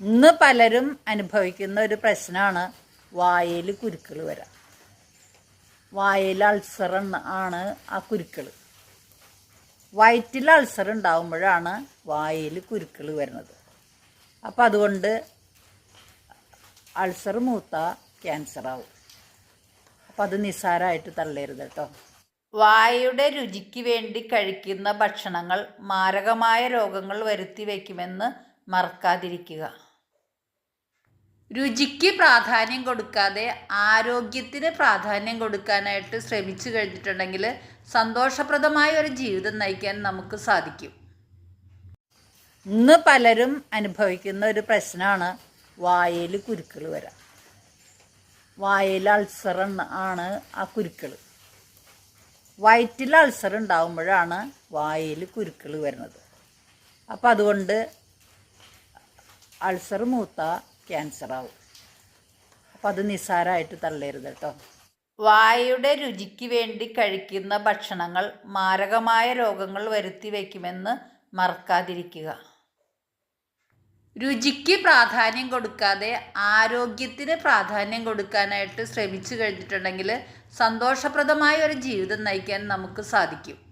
ഇന്ന് പലരും അനുഭവിക്കുന്ന ഒരു പ്രശ്നമാണ് വായയിൽ കുരുക്കൾ വരാം. വായയിൽ അൾസർ ആണ് ആ കുരുക്കൾ വയറ്റിൽ അൾസർ ഉണ്ടാകുമ്പോഴാണ് വായയിൽ കുരുക്കൾ വരുന്നത്. അപ്പം അതുകൊണ്ട് അൾസർ മൂത്ത ക്യാൻസർ ആവും അപ്പം അത് നിസ്സാരമായിട്ട് തള്ളരുത് കേട്ടോ. വായയുടെ രുചിക്ക് വേണ്ടി കഴിക്കുന്ന ഭക്ഷണങ്ങൾ മാരകമായ രോഗങ്ങൾ വരുത്തി വയ്ക്കുമെന്ന് മറക്കാതിരിക്കുക. രുചിക്ക് പ്രാധാന്യം കൊടുക്കാതെ ആരോഗ്യത്തിന് പ്രാധാന്യം കൊടുക്കാനായിട്ട് ശ്രമിച്ചു കഴിഞ്ഞിട്ടുണ്ടെങ്കിൽ സന്തോഷപ്രദമായ ഒരു ജീവിതം നയിക്കാൻ നമുക്ക് സാധിക്കും. ഇന്ന് പലരും അനുഭവിക്കുന്ന ഒരു പ്രശ്നമാണ് വായയിൽ കുരുക്കൾ വരാം. വായയിൽ അൾസർ ആണ് ആ കുരുക്കൾ. വയറ്റിൽ അൾസർ ഉണ്ടാകുമ്പോഴാണ് വായയിൽ കുരുക്കൾ വരുന്നത്. അപ്പം അതുകൊണ്ട് അൾസർ മൂത്ത ക്യാൻസർ ആവും അപ്പം അത് നിസ്സാരമായിട്ട് തള്ളരുത് കേട്ടോ. വായുടെ രുചിക്ക് വേണ്ടി കഴിക്കുന്ന ഭക്ഷണങ്ങൾ മാരകമായ രോഗങ്ങൾ വരുത്തി വയ്ക്കുമെന്ന് മറക്കാതിരിക്കുക. രുചിക്ക് പ്രാധാന്യം കൊടുക്കാതെ ആരോഗ്യത്തിന് പ്രാധാന്യം കൊടുക്കാനായിട്ട് ശ്രമിച്ചു കഴിഞ്ഞിട്ടുണ്ടെങ്കിൽ സന്തോഷപ്രദമായ ഒരു ജീവിതം നയിക്കാൻ നമുക്ക് സാധിക്കും.